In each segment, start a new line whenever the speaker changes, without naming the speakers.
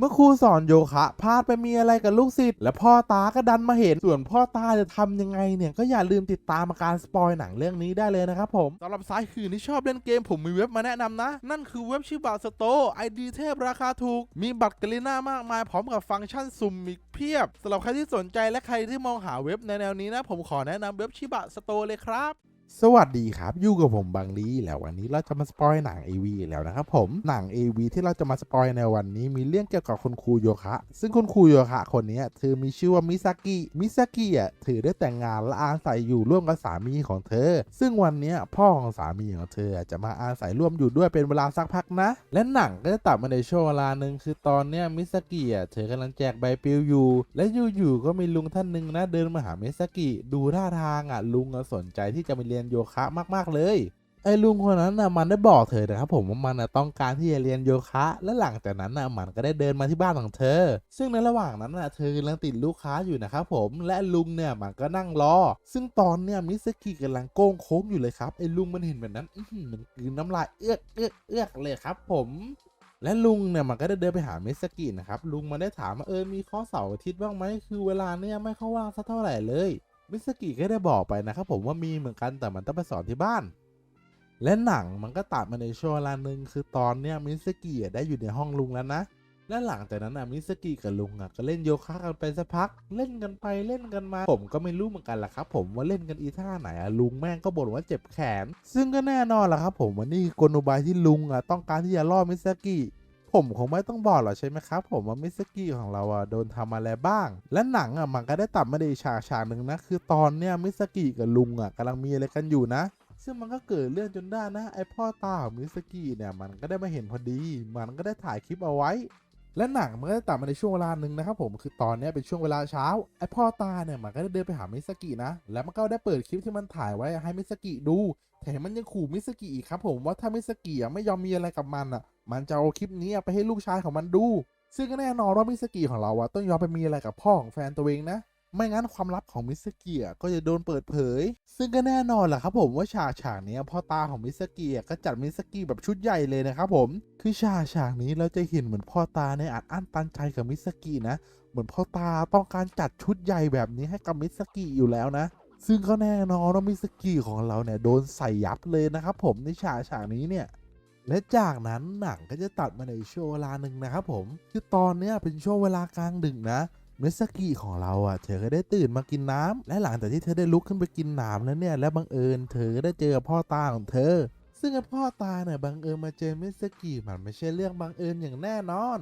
เมื่อครูสอนโยคะพลาดไปมีอะไรกับลูกศิษย์และพ่อตาก็ดันมาเห็นส่วนพ่อตาจะทำยังไงเนี่ย ก็อย่าลืมติดตามอาการสปอยหนังเรื่องนี้ได้เลยนะครับผมสำหรับสายคืนที่ชอบเล่นเกมผมมีเว็บมาแนะนำนะ นั่นคือเว็บชื่อบัตรสโตไอดีเทพราคาถูก มีบัตรกลิน่ามากมายพร้อมกับฟังก์ชันสุ่มอีกเพียบสำหรับใครที่สนใจและใครที่มองหาเว็บในแนวนี้นะ ผมขอแนะนำเว็บชิบะสโตเลยครับ สวัสดีครับ อยู่กับผมบางลีแล้ววันนี้เราจะมาสปอยหนัง AV แล้วนะครับผมหนัง AV ที่เราจะมาสปอยในวันนี้มีเรื่องเกี่ยวกับคุณครูโยคะ ซึ่งคุณครูโยคะคนนี้เธอมีชื่อว่ามิซากิมิซากิอะเธอได้แต่งงานและอาศัยอยู่ร่วมกับสามีของเธอ ซึ่งวันนี้พ่อของสามีของเธอจะมาอาศัยร่วมอยู่ด้วยเป็นเวลาสักพักนะ และหนังก็จะตัดมาในช่วงเวลาหนึ่งคือตอนเนี้ยมิซากิอะเธอกำลังแจกใบปลิวอยู่ และอยู่ๆก็มีลุงท่านหนึ่งนะเดินมาหามิซากิดูท่าทางอะลุงสนใจที่จะมาเรียนโยคะมากๆเลยไอ้ลุงคนนั้นน่ะมันได้บอกเธอนะครับผมว่ามันน่ะต้องการที่จะเรียนโยคะ และหลังจากนั้นน่ะมันก็ได้เดินมาที่บ้านของเธอ ซึ่งในระหว่างนั้นน่ะเธอกำลังติดลูกค้าอยู่นะครับผมและลุงเนี่ยมันก็นั่งรอ ซึ่งตอนเนี่ยมิสกิกำลังโก้งโค้งอยู่เลยครับไอ้ลุงมันเห็นแบบนั้นอื้อหือมันกืนน้ำลายเอื้อกเอื้อกเอื้อกเลยครับ ผมและลุงเนี่ยมันก็ได้เดินไปหามิสกินะครับลุงมันได้ถามว่าเออมีข้อเสาร์อาทิตย์บ้างไหมคือเวลาเนี่ยไม่เข้าว่างสักเท่าไหร่เลย มิสกิก็ได้บอกไปนะครับผมว่ามีเหมือนกันแต่มันต้องไปสอนที่บ้าน และหนังมันก็ตัดมาในช่วงเวลาหนึ่งคือตอนเนี้ยมิสกิได้อยู่ในห้องลุงแล้วนะ และหลังจากนั้นอะมิสกิกับลุงอะก็เล่นโยคะกันไปสักพัก เล่นกันไปเล่นกันมา ผมก็ไม่รู้เหมือนกันล่ะครับผมว่าเล่นกันอีท่าไหนอะลุงแม่งก็บ่นว่าเจ็บแขน ซึ่งก็แน่นอนล่ะครับผมว่านี่คือกลอุบายที่ลุงอะต้องการที่จะล่อมิสกิ ผมคงไม่ต้องบอกหรอกใช่ไหมครับ ผมว่ามิสกี้ของเราอะโดนทำอะไรบ้าง และหนังอะมันก็ได้ตัดมาในฉากฉากหนึ่งนะ คือตอนเนี้ยมิสกี้กับลุงอะกำลังมีอะไรกันอยู่นะซึ่งมันก็เกิดเรื่องจนได้นะไอพ่อตาของมิสกี้เนี่ยมันก็ได้มาเห็นพอดี มันก็ได้ถ่ายคลิปเอาไว้ และหนังมันก็จะตัดมาในช่วงเวลาหนึ่งนะครับผมคือตอนนี้เป็นช่วงเวลาเช้าไอพ่อตาเนี่ยมันก็ได้เดินไปหามิสกินะ แล้วมันก็ได้เปิดคลิปที่มันถ่ายไว้ให้มิสกิดูแถมมันยังขู่มิสกิอีกครับผมว่าถ้ามิสกิไม่ยอมมีอะไรกับมันอะ มันจะเอาคลิปนี้ไปให้ลูกชายของมันดู ซึ่งก็แน่นอนว่ามิสกิของเราอะต้องยอมไปมีอะไรกับพ่อของแฟนตัวเองนะ ไม่งั้นความลับของมิสกิอะก็จะโดนเปิดเผย ซึ่งก็แน่นอนแหละครับผมว่าฉากฉากนี้พ่อตาของมิสกิอะก็จัดมิสกิแบบชุดใหญ่เลยนะครับผม คือฉากฉากนี้เราจะเห็นเหมือนพ่อตาในอัดอั้นตันใจกับมิสกินะ เหมือนพ่อตาต้องการจัดชุดใหญ่แบบนี้ให้กับมิสกิอยู่แล้วนะซึ่งก็แน่นอนว่ามิสกิของเราเนี่ยโดนใส่ยับเลยนะครับผมในฉากฉากนี้เนี่ย และจากนั้นหนังก็จะตัดมาในช่วงเวลาหนึ่งนะครับผม คือตอนเนี้ยเป็นช่วงเวลากลางดึกนะ เมสกิของเราอะ เธอก็ได้ตื่นมากินน้ำและหลังจากที่เธอได้ลุกขึ้นไปกินน้ำแล้วเนี่ย และบังเอิญเธอก็ได้เจอพ่อตาของเธอ ซึ่งพ่อตาเนี่ยบังเอิญมาเจอเมสกิมันไม่ใช่เรื่องบังเอิญอย่างแน่นอน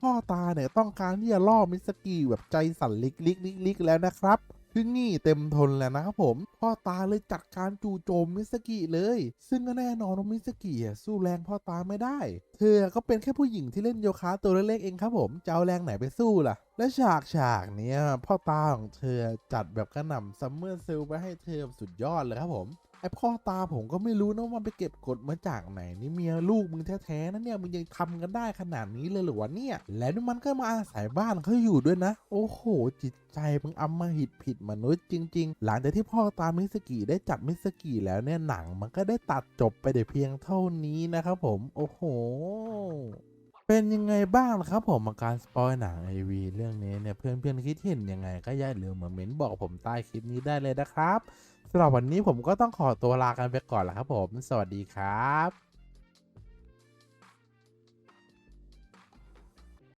พ่อตาเนี่ยต้องการที่จะล่อมิสกิแบบใจสั่นลิกลิกลิกลิกแล้วนะครับ คืองี้เต็มทนแล้วนะครับผมพ่อตาเลยจัดการจู่โจมมิสกิเลย ซึ่งก็แน่นอนว่ามิสกิสู้แรงพ่อตาไม่ได้ เธอก็เป็นแค่ผู้หญิงที่เล่นโยคะตัวเล็กๆเองครับผมจะเอาแรงไหนไปสู้ล่ะ และฉากฉากเนี้ยพ่อตาของเธอจัดแบบกระหน่ำซัมเมอร์เซลไปให้เธอสุดยอดเลยครับผม ไอพ่อตาผมก็ไม่รู้นะว่ามันไปเก็บกดมาจากไหนนี่เมียลูกมึงแท้ๆนะเนี่ยมึงยังทำกันได้ขนาดนี้เลยหรอวะเนี่ย แล้วมันก็มาอาศัยบ้านเขาอยู่ด้วยนะ โอ้โห จิตใจมึงอำมาหิตผิดมนุษย์จริง ๆ หลังจากที่พ่อตามิสกิได้จับมิสกิแล้วเนี่ยหนังมันก็ได้ตัดจบไปแต่เพียงเท่านี้นะครับผม โอ้โห เป็นยังไงบ้างนะครับผมอาการสปอยหนังไอวีเรื่องนี้เนี่ยเพื่อนๆคิดเห็นยังไง ก็อย่าลืมมาเม้นบอกผมใต้คลิปนี้ได้เลยนะครับสำหรับวันนี้ผมก็ต้องขอตัวลากันไปก่อนแล้วครับผม สวัสดีครับ